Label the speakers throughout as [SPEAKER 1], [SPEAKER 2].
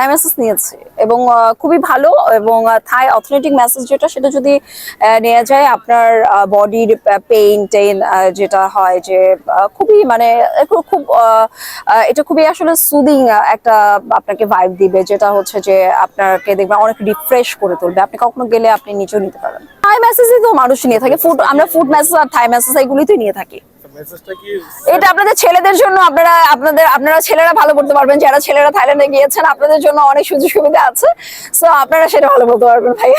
[SPEAKER 1] থাই message নিয়েছি। এবং খুবই ভালো এবং থাই অথেন্টিক মেসেজ যেটা, সেটা যদি নেওয়া যায়, আপনার বডির পেইন টেইন যেটা হয় যে খুবই মানে খুব এটা খুবই আসলে সুদিং একটা আপনাকে ভাইব দিবে, যেটা হচ্ছে যে, আপনাকে দেখবেন অনেক রিফ্রেশ করে তুলবে। আপনি কখনো গেলে আপনি নিচেও নিতে পারেন থাই মেসেজই তো মানুষ নিয়ে থাকে। ফুড আমরা ফুড মেসেজ আর থাই মেসেজ এগুলোই তো নিয়ে থাকি। এটা আপনাদের ছেলেদের জন্য আপনারা আপনাদের আপনারা ছেলেরা ভালো করতে পারবেন। যারা ছেলেরা থাইল্যান্ডে গিয়েছেন আপনাদের জন্য অনেক সুযোগ সুবিধা আছে। সো আপনারা সেটা ভালো বলতে পারবেন ভাই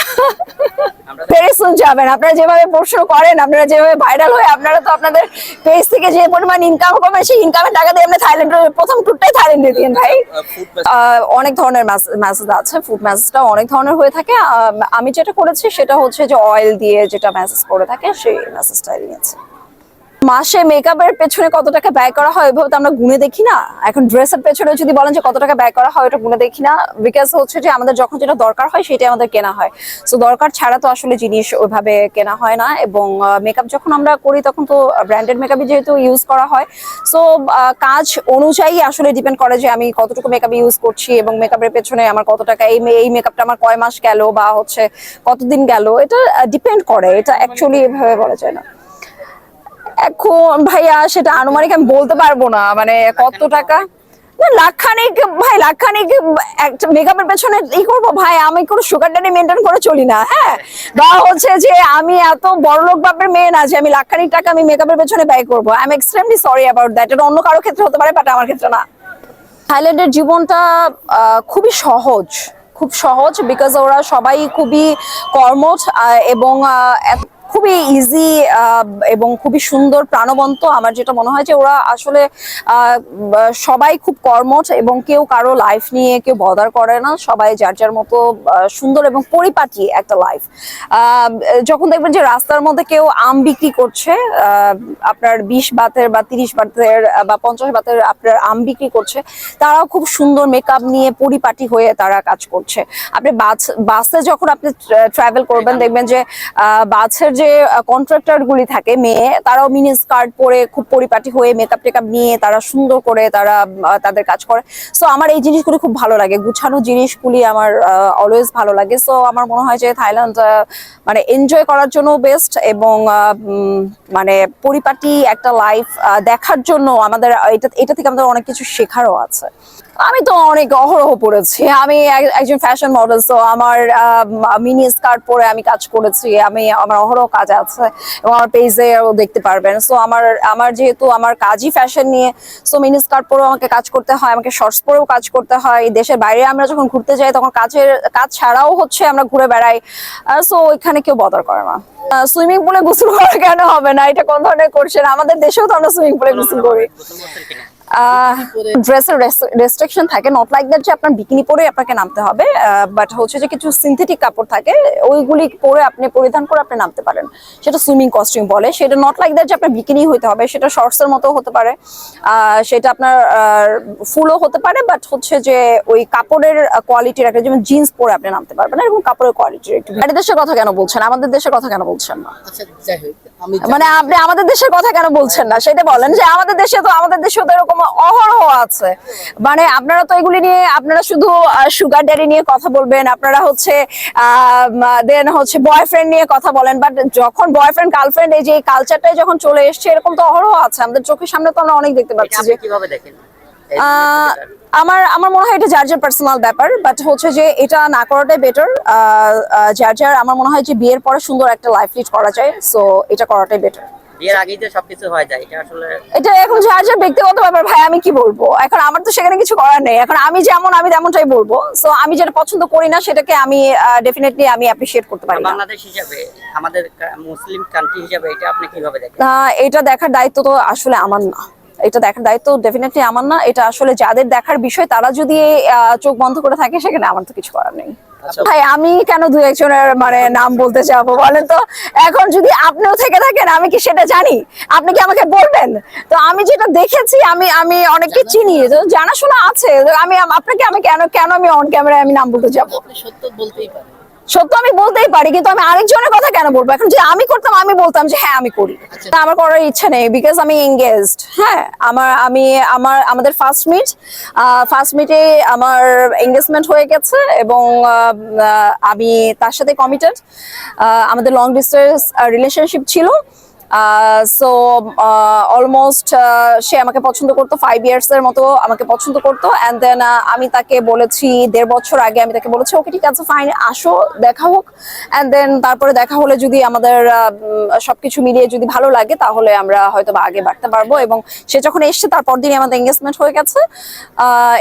[SPEAKER 1] ভেরি সুন যাবেন। আপনারা যেভাবে প্রশ্ন করেন আপনারা যেভাবে ভাইরাল হয়ে আপনারা তো আপনাদের পেজ থেকে যে পরিমাণ ইনকাম করবেন সেই ইনকামের টাকা দিয়ে আপনি থাইল্যান্ডের প্রথম ট্যুরটাই থাইল্যান্ডে দিন ভাই। আহ, অনেক ধরনের মেসেজ আছে ফুড মেসেজটা অনেক ধরনের হয়ে থাকে। আমি যেটা করেছি সেটা হচ্ছে যে অয়েল দিয়ে যেটা মেসেজ করে থাকে সেই মেসেজটা নিয়েছে মাসে মেকআপের পেছনে কত টাকা ব্যয় করা হয় ওইভাবে তো আমরা গুনে দেখি না। এখন ড্রেসের পেছনে যদি বলেন যে কত টাকা ব্যয় করা হয়, ওটা গুনে দেখি না। বিকজ হচ্ছে যে আমাদের যখন যেটা দরকার হয়, সেটাই আমাদের কেনা হয়। সো দরকার ছাড়া তো আসলে জিনিস ওইভাবে কেনা হয় না এবং মেকআপ যখন আমরা করি, তখন তো ব্র্যান্ডেড মেকআপই যেহেতু ইউজ করা হয়। সো কাজ অনুযায়ী আসলে ডিপেন্ড করে যে আমি কতটুকু মেকআপ ইউজ করছি এবং মেকআপের পেছনে আমার কত টাকা, এই এই মেকআপটা আমার কয় মাস গেল বা হচ্ছে কতদিন গেল, এটা ডিপেন্ড করে। এটা অ্যাকচুয়ালি এভাবে বলা যায় না। এখন ভাইয়া সেটা আনুমানিক আমি বলতে পারব না মানে কত টাকা? না লাখখানিক ভাই লাখখানিক একটা মেকআপের পেছনে ই করব ভাই আমি কোনো সুগার ড্যাডি মেনটেন করে চলি না হ্যাঁ? বা হচ্ছে যে আমি এত বড় লোক বাপের মেয়ে না যে আমি লাখখানিক টাকা আমি মেকআপের পেছনে ব্যয় করব। I am extremely sorry about that এটা অন্য কারও ক্ষেত্রে হতে পারে বাট আমার ক্ষেত্রে না। থাইল্যান্ডের জীবনটা আহ, খুবই সহজ খুব সহজ বিকজ ওরা সবাই খুবই কর্মঠ এবং খুবই ইজি এবং খুবই সুন্দর প্রাণবন্ত। আমার যেটা মনে হয় যে ওরা আসলে সবাই খুব কর্মঠ এবং কেউ কারও লাইফ নিয়ে কেউ বদার করে না। সবাই যার যার মতো সুন্দর এবং পরিপাটি একটা লাইফ যখন দেখবেন যে রাস্তার মধ্যে কেউ আম বিক্রি করছে আপনার বিশ বাতের বা তিরিশ বাতের বা পঞ্চাশ বাতের আপনার আম বিক্রি করছে তারাও খুব সুন্দর মেকআপ নিয়ে পরিপাটি হয়ে তারা কাজ করছে। আপনি বাস বাসে যখন আপনি ট্রাভেল করবেন দেখবেন যে আহ, বাসের যে কন্ট্রাক্টর গুলি থাকে মেয়ে, তারাও মিনি স্কার্ট পরে খুব পরিপাটি হয়ে মেকআপ টেকআপ নিয়ে তারা সুন্দর করে তারা তাদের কাজ করে। সো আমার এই জিনিসগুলি খুব ভালো লাগে। গুছানো জিনিসগুলি আমার অলওয়েজ ভালো লাগে। সো আমার মনে হয় যে থাইল্যান্ড মানে এনজয় করার জন্য বেস্ট এবং মানে পরিপাটি একটা লাইফ দেখার জন্য আমাদের এটা এটা থেকে আমাদের অনেক কিছু শেখারও আছে। আমি তো অনেক অহরহ পড়েছি। আমি এক- একজন ফ্যাশন মডেল তো আমার মিনি স্কার্ট পরে আমি কাজ করেছি। আমি, আমার অহরহ কাজ আছে এবং আমার পেজে দেখতে পারবেন। সো আমার আমার যেহেতু আমার কাজই ফ্যাশন নিয়ে সো মিনি স্কার্ট পরেও আমাকে কাজ করতে হয় আমাকে শর্টস পরেও কাজ করতে হয়। দেশের বাইরে আমরা যখন ঘুরতে যাই তখন কাজের কাজ ছাড়াও হচ্ছে আমরা ঘুরে বেড়াই। সো ওইখানে কেউ বদার করে না। সুইমিং পুলে গোসল করা কেন হবে না? এটা কোন ধরনের করছেন আমাদের দেশেও তো আমরা সুইমিং পুলে গোসল করি। ড্রেসের রেস্ট্রিকশন থাকে নট লাইক দ্যাট যে আপনার বিকিনি পরে আপনাকে নামতে হবে বাট হচ্ছে যে কিছু সিনথেটিক কাপড় থাকে ওইগুলি পরে আপনি পরিধান করে আপনি নামতে পারেন। সেটা সুইমিং কস্টিউম বলে সেটা নট লাইক দ্যাট যে আপনার বিকিনি হতে হবে সেটা শর্টসের মতো হতে পারে আহ, সেটা আপনার ফুলও হতে পারে বাট হচ্ছে যে ওই কাপড়ের কোয়ালিটির একটা যেমন জিন্স পরে আপনি নামতে পারবেন এরকম কাপড়ের কোয়ালিটির একটু। দেশের কথা কেন বলছেন? আমাদের দেশের কথা কেন বলছেন না?
[SPEAKER 2] আচ্ছা যাই হোক। আমি
[SPEAKER 1] মানে আপনি আমাদের দেশের কথা কেন বলছেন না? সেটা বলেন যে আমাদের দেশে তো আমাদের দেশে তো এরকম অহরহ আছে। মানে আপনারা তো এগুলি নিয়ে আপনারা শুধু সুগার ড্যাডি নিয়ে কথা বলবেন আপনারা হচ্ছে দেন হচ্ছে বয়ফ্রেন্ড নিয়ে কথা বলেন বাট যখন বয়ফ্রেন্ড গার্লফ্রেন্ড এই যে কালচারটাই যখন চলে এসছে এরকম তো অহরহ আছে। আমাদের চোখের সামনে তো আমরা অনেক দেখতে পাচ্ছি
[SPEAKER 2] কীভাবে দেখেন?
[SPEAKER 1] আমার আমার মনে হয় এটা যার যার পার্সোনাল ব্যাপার বাট হচ্ছে যে এটা না করাটাই বেটার যার যার আমার মনে হয় যে বিয়ের পরে সুন্দর একটা লাইফ লিড করা যায় সো এটা করাটাই বেটার
[SPEAKER 2] বিয়ের আগেই তো সবকিছু হয়ে যায় এটা আসলে
[SPEAKER 1] এটা এখন যার যার ব্যক্তিগত ব্যাপার ভাই আমি কি বলব? এখন আমার তো সেখানে কিছু করার নেই। এখন আমি যেমন আমি তেমনটাই বলব। সো আমি যেটা পছন্দ করি না সেটাকে আমি ডেফিনেটলি আমি অ্যাপ্রিসিয়েট করতে পারি না।
[SPEAKER 2] বাংলাদেশ হিসাবে আমাদের মুসলিম কান্ট্রি হিসাবে এটা আপনি কীভাবে দেখেন?
[SPEAKER 1] এটা দেখার দায়িত্ব তো আসলে আমার না। এটা দেখার দায়িত্ব ডেফিনেটলি আমার না। এটা আসলে যাদের দেখার বিষয় তারা যদি চোখ বন্ধ করে থাকে সেখানে আমার তো কিছু করার নেই।
[SPEAKER 2] আচ্ছা।
[SPEAKER 1] ভাই আমি কেন দু একজনের মানে নাম বলতে যাব বলেন তো? এখন যদি আপনিও থেকে থাকেন আমি কি সেটা জানি? আপনি কি আমাকে বলবেন? তো আমি যেটা দেখেছি আমি আমি অনেককে চিনি। জানাশোনা আছে। আমি আপনাকে আমি কেন কেন আমি অন ক্যামেরায় আমি নাম বলতে যাব?
[SPEAKER 2] সত্য বলতেই পারেন।
[SPEAKER 1] সত্য আমি বলতেই পারি কিন্তু আমি আরেকজনের কথা কেন বলব? এখন যে আমি করতাম আমি বলতাম যে হ্যাঁ আমি করি। তা আমার করার ইচ্ছা নেই বিকজ আমি এঙ্গেজড হ্যাঁ আমার আমি আমার আমাদের ফার্স্ট মিট ফার্স্ট মিটে আমার এঙ্গেজমেন্ট হয়ে গেছে এবং আমি তার সাথে কমিটেড আমাদের লং ডিস্টেন্স রিলেশনশিপ ছিল। সো অলমোস্ট সে আমাকে পছন্দ করতো ফাইভ ইয়ার্স এর মতো আমাকে পছন্দ করতো অ্যান্ড দেন আমি তাকে বলেছি, দেড় বছর আগে আমি তাকে বলেছি, ওকে, ঠিক আছে ফাইন আসো, দেখা হোক। অ্যান্ড দেন তারপরে দেখা হলে যদি আমাদের সবকিছু মিলিয়ে যদি ভালো লাগে, তাহলে আমরা হয়তো বা আগে বাড়তে পারব, এবং সে যখন এসছে, তারপর দিনই আমাদের এঙ্গেজমেন্ট হয়ে গেছে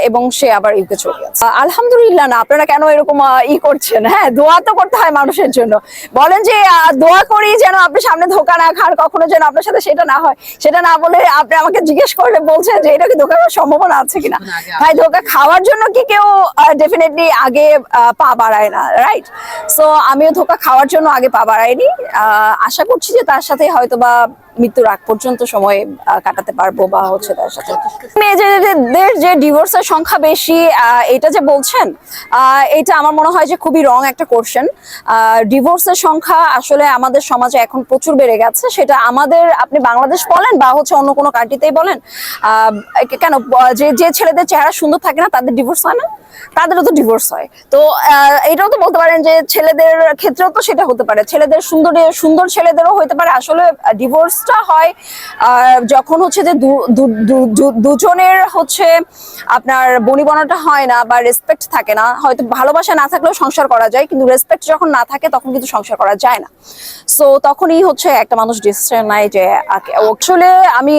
[SPEAKER 1] এবং সে আবার ইউকে চলে গেছে। আলহামদুলিল্লাহ, না, আপনারা কেন এরকম ই করছেন? হ্যাঁ দোয়া তো করতে হয় মানুষের জন্য। বলেন যে দোয়া করি যেন আপনি সামনে ধোকা না খান কখনো যেন আপনার সাথে সেটা না হয়। সেটা না বলে আপনি আমাকে জিজ্ঞেস করলে বলছেন যে এটা কি ধোকা খাওয়ার সম্ভাবনা আছে কিনা? ভাই ধোকা খাওয়ার জন্য কি কেউ ডেফিনেটলি আগে পা বাড়ায় না রাইট সো আমিও ধোকা খাওয়ার জন্য আগে পা বাড়াইনি। আহ, আশা করছি যে তার সাথে হয়তো বা মৃত্যুর আগ পর্যন্ত সময় কাটাতে পারব বা হচ্ছে তার সাথে। মেয়েদের যে ডিভোর্সের সংখ্যা বেশি এটা যে বলছেন এটা আমার মনে হয় যে খুবই রং একটা কোশ্চেন ডিভোর্সের সংখ্যা আসলে আমাদের সমাজে এখন প্রচুর বেড়ে গেছে। সেটা আমাদের, আপনি বাংলাদেশ বলেন বা হচ্ছে অন্য কোনো কান্ট্রিতেই বলেন কেন যে যে ছেলেদের চেহারা সুন্দর থাকে না, তাদের ডিভোর্স হয় না? তাদেরও তো ডিভোর্স হয়। তো এটাও তো বলতে পারেন যে ছেলেদের ক্ষেত্রেও তো সেটা হতে পারে। ছেলেদের সুন্দর সুন্দর ছেলেদেরও হতে পারে। আসলে ডিভোর্সটা হয় যখন হচ্ছে যে দুজনের হচ্ছে আপনার বনিবনাটা হয় না বা রেসপেক্ট থাকে না, হয়তো ভালোবাসা না থাকলেও সংসার করা যায়, কিন্তু রেসপেক্ট যখন না থাকে তখন কিন্তু সংসার করা যায় না। সো তখনই হচ্ছে একটা মানুষ ডিসিশন নেয় যে আসলে আমি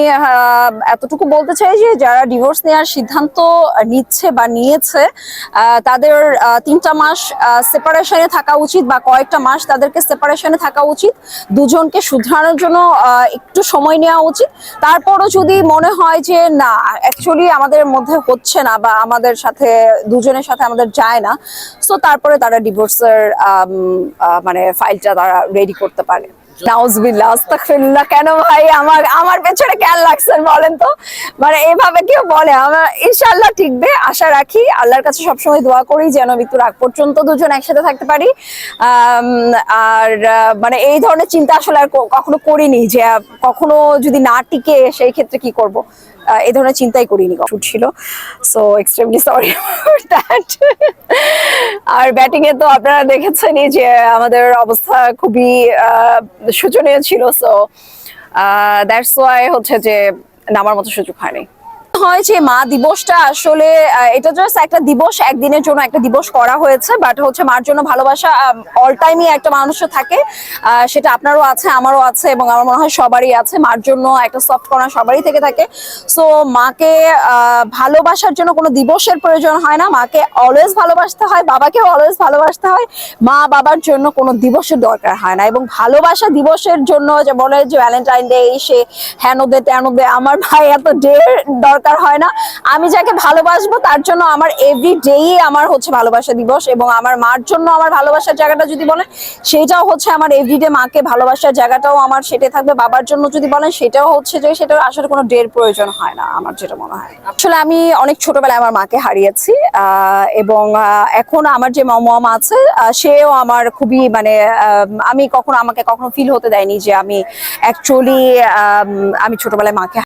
[SPEAKER 1] এতটুকু বলতে চাই যে, যারা ডিভোর্স নেওয়ার সিদ্ধান্ত নিচ্ছে বা নিয়েছে তাদের তিনটা মাস সেপারেশনে থাকা উচিত বা কয়েকটা মাস তাদেরকে সেপারেশনে থাকা উচিত। দুজনকে শুধরানোর জন্য একটু সময় নেওয়া উচিত। তারপরও যদি মনে হয় যে, না অ্যাকচুয়ালি আমাদের মধ্যে হচ্ছে না বা আমাদের সাথে, দুজনের সাথে আমাদের যায় না সো তারপরে তারা ডিভোর্সের মানে ফাইলটা তারা রেডি করতে পারে। মানে এভাবে কেউ বলে ইনশাআল্লাহ আশা রাখি। আল্লাহর কাছে সবসময় দোয়া করি যেন আগ পর্যন্ত দুজন একসাথে থাকতে পারি। আর মানে এই ধরনের চিন্তা আসলে আর কখনো করিনি যে কখনো যদি না টিকে সেই ক্ষেত্রে কি করব? এই ধরনের চিন্তাই করিনি শুট ছিল। সো এক্সট্রিমলি সরি দ্যাট আর ব্যাটিংয়ে তো আপনারা দেখেছেনই যে আমাদের অবস্থা খুবই শোচনীয় ছিল। সো দ্যাটস ওয়াই হচ্ছে যে নামার মতো সুযোগ হয়নি। হয় যে মা দিবসটা আসলে এটা জাস্ট একটা দিবস, একদিনের জন্য একটা দিবস করা হয়েছে বাট হচ্ছে মার জন্য ভালোবাসা অল টাইমই একটা মানুষের থাকে। সেটা আপনারও আছে, আমারও আছে, এবং আমার মনে হয় সবারই আছে। মার জন্য একটা সফট কর্নার সবারই থেকে থাকে। সো মাকে ভালোবাসার জন্য কোনো দিবসের প্রয়োজন হয় না। মাকে অলওয়েজ ভালোবাসতে হয়, বাবাকেও অলওয়েজ ভালোবাসতে হয়। মা বাবার জন্য কোনো দিবসের দরকার হয় না। এবং ভালোবাসা দিবসের জন্য যে বলে যে ভ্যালেন্টাইন ডে সে হেন দে, তেন দে, আমার ভাই এত ডে দরকার হয় না। আমি যাকে ভালোবাসবো, তার জন্য আমার এভরি ডেই আমার হচ্ছে ভালোবাসা দিবস এবং আমার মার জন্য আমার ভালোবাসার জায়গাটা যদি বলেন, সেটাও হচ্ছে আমার এভরিডে মাকে ভালোবাসার জায়গাটাও আমার সেটাই থাকবে। বাবার জন্য যদি বলেন, সেটাও হচ্ছে যে, সেটার আসলে কোনো ডের প্রয়োজন হয় না আমার যেটা মনে হয়। আসলে আমি অনেক ছোটবেলায় আমার মাকে হারিয়েছি এবং এখন আমার যে মম আছে সেও আমার খুবই মানে আমি কখনো আমাকে কখনো ফিল হতে দেয়নি যে আমি অ্যাকচুয়ালি আমি ছোটবেলায় মাকে